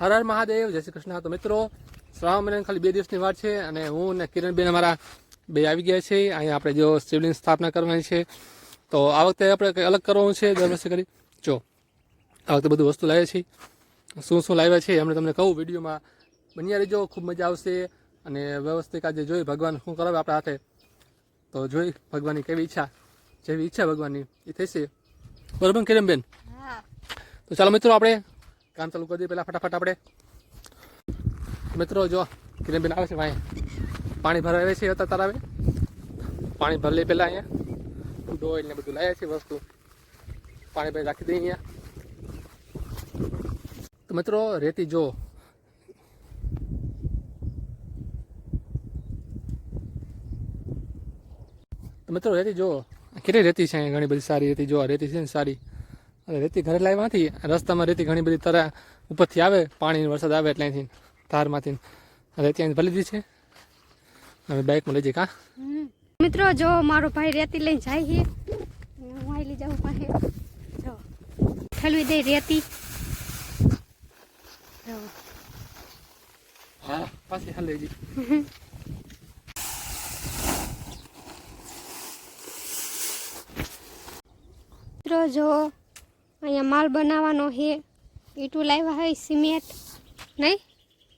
હર હર મહાદેવ જય શ્રી કૃષ્ણ. તો મિત્રો શ્રાવણ મહિનાની ખાલી બે દિવસની વાત છે અને હું અને કિરણબેન અમારા બે આવી ગયા છે અહીંયા આપણે જો શિવલિંગ સ્થાપના કરવાની છે. તો આ વખતે આપણે કંઈ અલગ કરવાનું છે? દર વર્ષે કરી? જો આ વખતે બધું વસ્તુ લાવ્યા છીએ. શું શું લાવ્યા છે એમને તમને કહું. વિડીયોમાં બન્યા રહેજો. ખૂબ મજા આવશે. અને વ્યવસ્થિત આજે જોઈ ભગવાન શું કરાવે આપણા હાથે. તો જોઈ ભગવાનની કેવી ઈચ્છા. જેવી ઈચ્છા ભગવાનની એ થશે. બરોબર કિરણબેન? તો ચાલો મિત્રો આપણે કામ ચાલુ કરી દઈએ પહેલાં ફટાફટ આપણે. મિત્રો, જો, કિરણબેન આવે છે ભાઈ. પાણી ભરાવે છે અત્યારે તારા આવે પાણી ભરી લઈએ પહેલાં અહીંયા. ડોલ ને બધું લાવ્યા છે વસ્તુ. પાણી ભાઈ રાખી દઈએ અહીંયા. તો મિત્રો, રેતી જો. મિત્રો, રેતી જો. કેટલી રેતી છે ઘણી બધી સારી રેતી જો. રેતી છે ને સારી. અરે રેતી ઘરે લાવ્યા નથી રસ્તામાં રેતી ઘણી બધી તરા ઉપરથી આવે પાણીની વરસાદ આવે એટલે અહીંથી ધારમાંથી રેતી અહીં ભલી દીધી છે. હવે બાઇકમાં લઈ જઈએ કા? મિત્રો જો મારો ભાઈ રેતી લઈને જાય છે. હું આઈ લઈ જાઉં પાસે જો. ઠલવી દે રેતી. જો. હા પાછી હાલ લઈ જઈએ મિત્રો જો અહીંયા માલ બનાવવાનો છે. ઈટું લાવ્યા હોય સિમેન્ટ નહીં?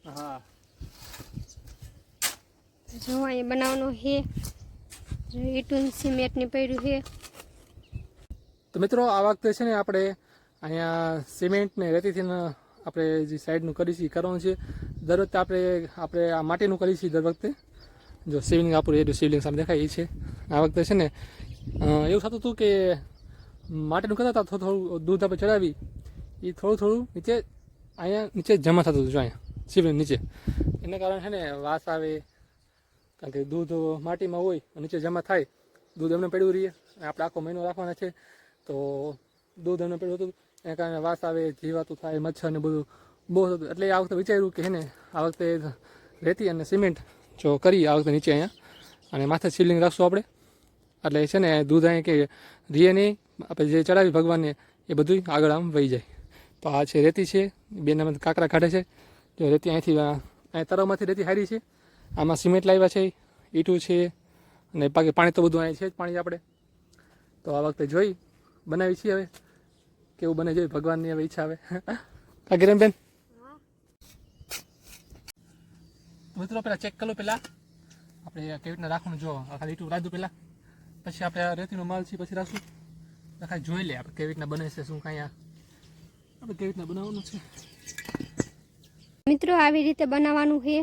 હા. જો અહીંયા બનાવવાનો છે. ઈટું ને સિમેન્ટની પડ્યું છે. તો મિત્રો આ વખતે છે ને આપણે અહીંયા સિમેન્ટ ને રેતીથી આપણે જે સાઈડનું કરીએ છીએ કરવાનું છે. દર વખતે આપણે આપણે આ માટીનું કરીએ છીએ દર વખતે. જો શિવલિંગ આપણું એ શિવલિંગ સામે દેખાય એ છે. આ વખતે છે ને એવું થતું હતું કે માટીનું કરતા હતા, થોડું થોડું દૂધ આપણે ચડાવી એ થોડું થોડું નીચે, અહીંયા નીચે જમા થતું હતું, જો અહીંયા શિવલિંગ નીચે. એના કારણે છે ને, વાસ આવે, કારણ કે દૂધ માટીમાં હોય નીચે જમા થાય, દૂધ એમને પડ્યું રહીએ અને આપણે આખો મહિનો રાખવાના છે, તો દૂધ એમને પડ્યું હતું, એના કારણે વાસ આવે, જીવાતું થાય, મચ્છર ને બધું બહુ થતું એટલે આ વખતે વિચાર્યું કે હે ને, આ વખતે રેતી અને સિમેન્ટ જો કરી, આ વખતે નીચે અહીંયા, અને માથે શિવલિંગ રાખશું આપણે. એટલે છે ને, દૂધ અહીંયા કે રીએ નહીં આપણે જે ચડાવી ભગવાનને એ બધું આગળ આમ વહી જાય. તો આ છે રેતી છે બેનામાં કાંકરા કાઢે છે. જો રેતી અહીંથી અહીં તરવમાંથી રેતી હારી છે. આમાં સિમેન્ટ લાવ્યા છે, ઈટું છે, અને બાકી પાણી તો બધું અહીં છે જ પાણી આપણે. તો આ વખતે જોઈ, બનાવી છીએ હવે. કેવું બને જોઈ, ભગવાનની હવે ઈચ્છા આવે. કા કિરણબેન મિત્રો પેલા ચેક કરો પેલા આપણે કેવી રીતના રાખવાનું, જો આખા ઈટું રાધું પેલા પછી આપણે રેતીનો માલ છે પછી રાખશું. ખાલી જોઈ લે આપણે કેવી રીતના બને છે શું કાંઈ આપણે કેવી રીતના બનાવવાનું છે. મિત્રો આવી રીતે બનાવવાનું છે.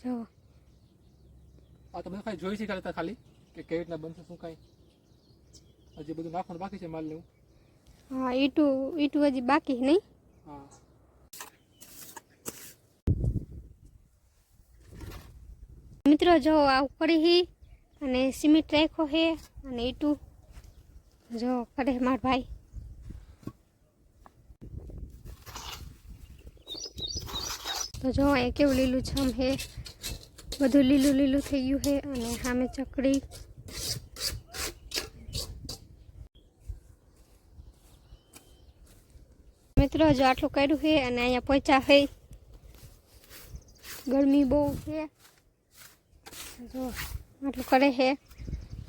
જો આ તમે ખાલી જોઈ છે ખાલી ખાલી કે કેવી રીતના બનશે શું કાંઈ. હજી બધું નાખવાનું બાકી છે માલ લેવું હા ઈટું ઈટું હજી બાકી નહીં? હા. મિત્રો જો આવું કરી અને સિમેન્ટ રાખ્યો છે અને ઈટું જો કરે માર ભાઈ તો જો અહીંયા કેવું લીલું છમ છે બધું લીલું લીલું થઈ ગયું છે અને સામે ચકડી મિત્રો જો આટલું કર્યું છે અને અહીંયા પહોંચ્યા છે ગરમી બહુ છે જો આટલું કરે છે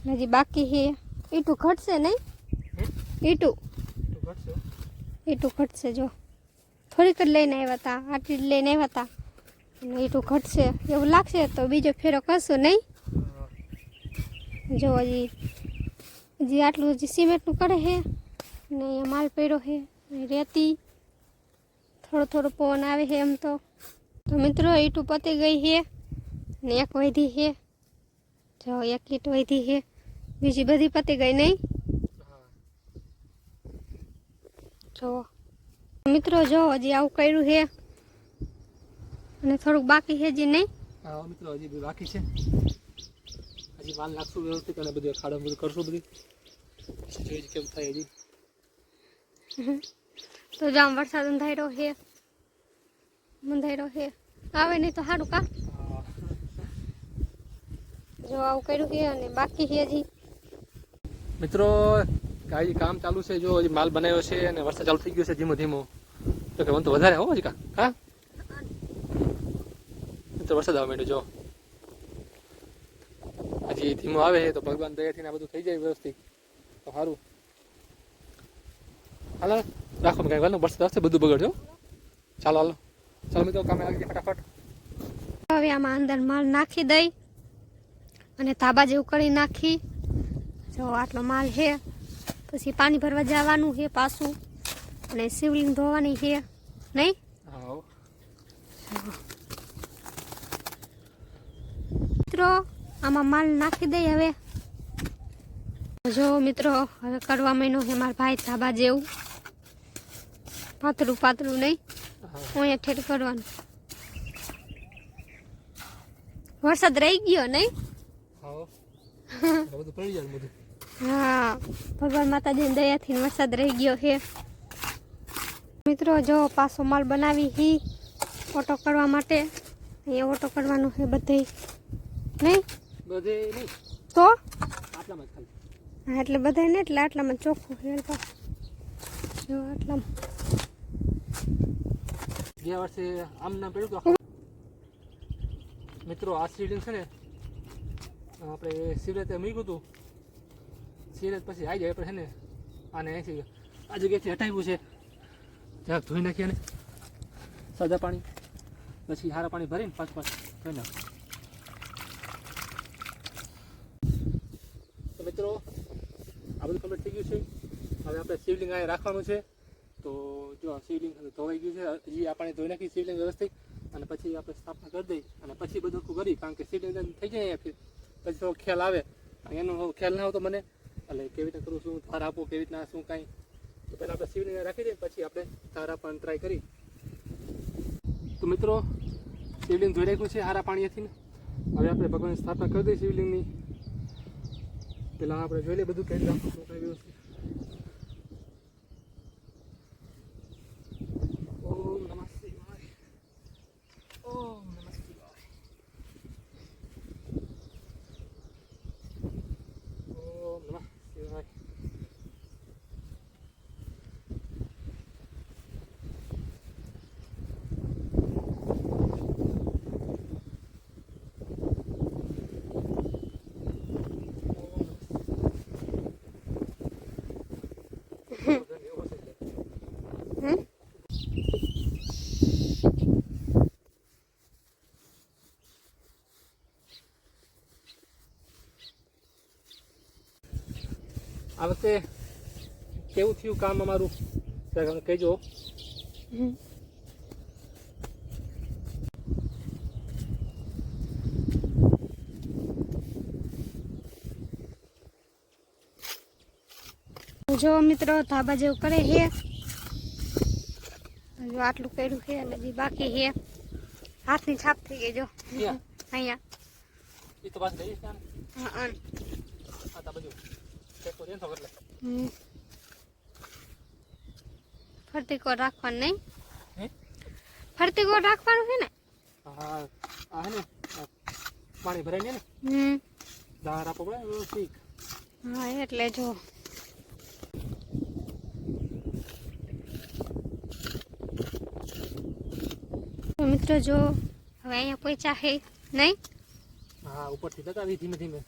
હજી બાકી છે ઈટું ઘટશે નહીં ઈટું. તો ઘટશે ઈટું ઘટશે, જો. થોડીક જ લઈને આવ્યા હતા આટલી જ લઈને આવ્યા હતા અને ઈટું ઘટશે, એવું લાગશે તો બીજો ફેરો કરશું નહીં? જો હજી હજી આટલું હજી સિમેન્ટનું કરે છે ને અહીંયા માલ પડ્યો છે અને રેતી. થોડો થોડો પવન આવે છે એમ તો. તો મિત્રો, ઈટું પતી ગઈ છે ને એક વધી છે જો, એક ઈટ વધી છે બીજી બધી પતી ગઈ નહીં? જો મિત્રો જો હજી આવું કર્યું છે. અને થોડુંક બાકી છે હજી નહીં. હા મિત્રો હજી બાકી છે. હજી માલ નાખશું વ્યવસ્થિત અને બધું ખાડો બધું કરશું બધું. જોઈ કેમ થાય હજી. તો જામ વરસાદ અંધાયરો છે. અંધાયરો છે. આવે નહીં તો સારું કા? જો આવું કર્યું છે અને બાકી છે હજી. મિત્રો હજી કામ ચાલુ છે, જો માલ બનાવ્યો છે અને વરસાદ ચાલુ થઈ ગયો છે ધીમો ધીમો, તો કે તો વધારે, હો, હજી કા? હા તો વરસાદ આવવા માંડ્યો જો. હજી ધીમો આવે છે તો ભગવાન દયાથી આ બધું થઈ જાય વ્યવસ્થિત. તો સારું હાલો રાખો કઈ વાલો વરસાદ આવશે, બધું બગડજો ચાલો, હાલો. ચાલો, મિત્રો, કામે લાગી જાય ફટાફટ. હવે આમાં અંદર માલ નાખી દઈ અને તાબા જેવું કરી નાખી. જો, આટલો માલ છે. પછી પાણી ભરવા જવાનું છે પાછું. અને શિવલિંગ ધોવાની છે. નહીં? મિત્રો આમાં માલ નાખી દઈ હવે. જો મિત્રો હવે કરવા મહિનો છે મારા ભાઈ ધાબા જેવું. પાતળું પાતળું નહીં. અહીંયા ઠેર કરવાનું. વરસાદ રહી ગયો નહીં? હા. બધું પડી જાય બધું. હા ભગવાન માતાજીની દયાથી વરસાદ રહી ગયો છે. મિત્રો જો પાછો માલ બનાવી હી ઓટો કરવા માટે. અહીંયા ઓટો કરવાનો છે બધે. નહીં? બધે નહીં. તો? આટલામાં હા એટલે બધા ને એટલે આટલામાં ચોખ્ખું છે. જો આટલામાં. ગયા વર્ષે આમ નામ પડ્યું તો મિત્રો આ સીડિંગ છે ને આપણે શિવરાત્રે મૂક્યું હતું શિવરાત પછી આવી જાય આપણે છે ને, આને અહીંથી આ જગ્યાએથી હટાવ્યું છે. જરાક ધોઈ નાખીએ ને સાદા પાણી, પછી હારા પાણી ભરીને પાંચ પાંચ ધોઈ નાખ તો મિત્રો, આ બધું કમ્પ્લીટ થઈ ગયું છે. હવે આપણે શિવલિંગ અહીંયા રાખવાનું છે. તો જો શિવલિંગ ધોવાઈ ગયું છે, હજી આપણે ધોઈ નાખી શિવલિંગ વ્યવસ્થિત. અને પછી આપણે સ્થાપના કરી દઈ અને પછી બધું કરી, કારણ કે શિવલિંગ થઈ જાય પછી થોડો ખ્યાલ આવે. એનો ખ્યાલ ના આવતો મને. એટલે કેવી રીતે કરું શું થાર આપું કેવી રીતના, શું કાંઈ. તો પહેલાં આપણે શિવલિંગ રાખી દઈએ, પછી આપણે ધાર પણ ટ્રાય કરી. તો મિત્રો, શિવલિંગ ધોઈ રાખ્યું છે હારા પાણીથી હવે આપણે ભગવાનની સ્થાપના કરી દઈએ શિવલિંગની. પહેલાં આપણે જોઈ લઈએ બધું કઈ રીતે શું કાંઈ વ્યવસ્થિત ઓમ નમઃ શિવાય ઓમ નમઃ શિવાય ઓમ નમઃ શિવાય હમ? આ વખતે કેવું થયું કામ અમારું? જરાક અમને કહેજો. હમ. જો મિત્રો ધાબા જેવું કરે છે. હજુ આટલું કર્યું છે અને હજી બાકી છે. હાથની છાપ થઈ ગઈ જો. ક્યાં? અહીંયા. એ તો પાછું જઈશ ને. હા, હા. આ તો બધું ફરતી કોર રાખવાનું નહીં હે? ફરતી કોર રાખવાનું છે ને હા આ હે ને આ પાણી ભરાય ને હમ ધાર આપવો પડે ને વ્યવસ્થિત હા એટલે જો તો મિત્રો જો હવે અહીંયા પહોંચ્યા છે નહીં હા ઉપરથી બતાવી ધીમે ધીમે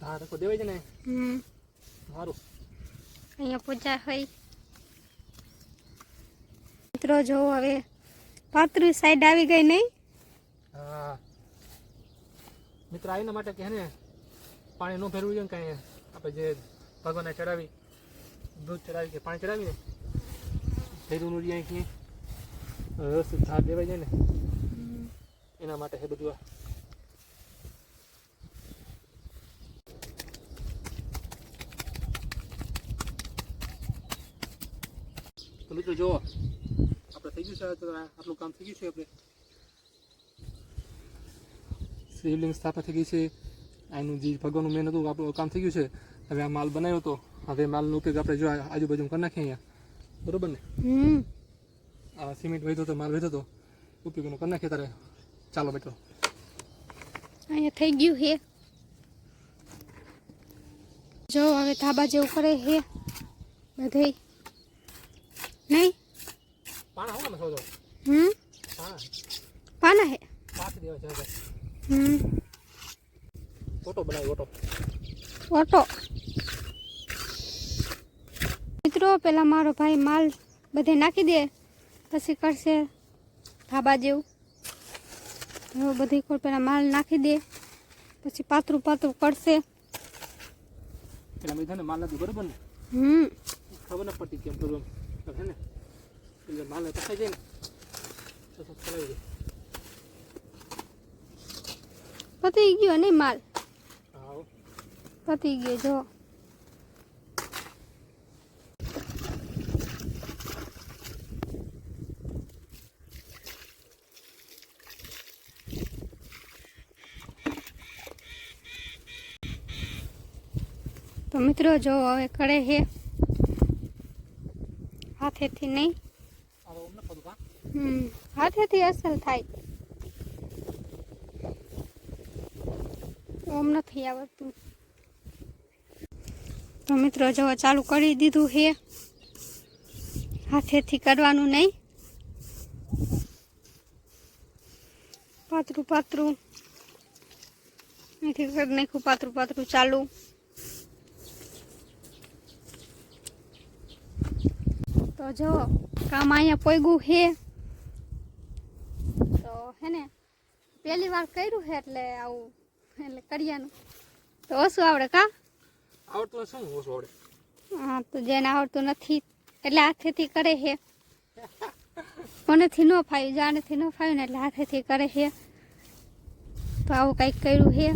ધાર આખો દેવાય છે ને? હમ. સારું અહીંયા પહોંચ્યા હોય. મિત્રો જો હવે પાત્રી સાઈડ આવી ગઈ નહીં? હા. મિત્ર આ એના માટે કે હે ને પાણી ન ભરવું જોઈએ ને કાંઈ. આપણે જે ભગવાનને ચડાવી દૂધ ચડાવી કે પાણી ચડાવીને ભેરું નું જાય કે વ્યવસ્થિત ધાર દેવાઈ જાય ને. એના માટે છે બધું આ. મિત્રો જુઓ. આપણે થઈ ગયું છે આટલું કામ થઈ ગયું છે આપણે. શિવલિંગ સ્થાપના થઈ ગઈ છે. આનું જે ભગવાનનું મેન હતું આપણું કામ થઈ ગયું છે. હવે આ માલ બનાવ્યો હતો. હવે માલનો ઉપયોગ આપણે જો આજુબાજુ કરી નાખીએ અહીંયા. બરોબર ને? આ સિમેન્ટ વધ્યો હતો માલ વધ્યો હતો. ઉપયોગ એનો કરી નાખીએ તારે. ચાલો બેટો અહીંયા થઈ ગયું હે. જો હવે ધાબા જેવું કરે હે. બધે. नहीं। पाना हम्म। हम्म। मारो भाई माल बधे नाखी दे पसी कर से ढाबा जेव हम बधे पहला माल नाखी दे पसी पात्रू पात्रू कर पहला मिधन माल ना दुबर बन हम्म। खबर ना पटी क्या प्रॉब्लम એમ. હે ને એટલે માલ તખાઈ જાય ને તો તો ચલાવી દે પતી ગયો નહીં માલ પતી ગયો જો તો મિત્રો જો હવે કરે છે હાથેથી નહીં? હમ હાથેથી અસર થાય. ઓમ નથી આવડતું. તો મિત્રો જો ચાલુ કરી દીધું છે હાથેથી કરવાનું નહીં. પાતળું પાતળું. અહીંથી કરી નાખ્યું પાતળું પાતળું ચાલુ. તો જો કામ અહીંયા પોગ્યું છે. તો હે ને પહેલી વાર કર્યું છે એટલે આવું એટલે કરિયાનું. તો ઓછું આવડે કા? આવડતું શું ઓછું આવડે? હા તો જેને આવડતું નથી એટલે હાથેથી કરે છે. મનેથી ન ફાવ્યું જાણેથી ન ફાવ્યું ને એટલે હાથેથી કરે છે. તો આવું કંઈક કર્યું છે.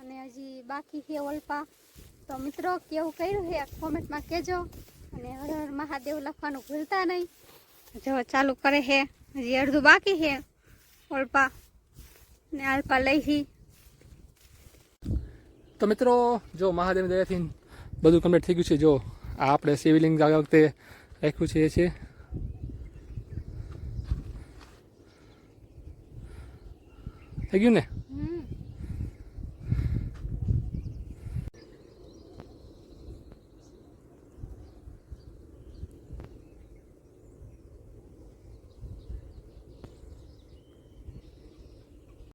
અને હજી બાકી છે ઓલપા. તો મિત્રો કેવું કર્યું છે? કોમેન્ટમાં કહેજો. અને હર હર મહાદેવ લખવાનું ભૂલતા નહીં. જો ચાલુ કરે છે હજી અડધું બાકી છે ઓલપા ને આલપા લઈ હી. તો મિત્રો, જો મહાદેવ દયાથી બધું કમ્પ્લીટ થઈ ગયું છે. જો, આ આપણે સિવિલિંગ આ વખતે રાખ્યું છે એ છે. થઈ ગયું ને?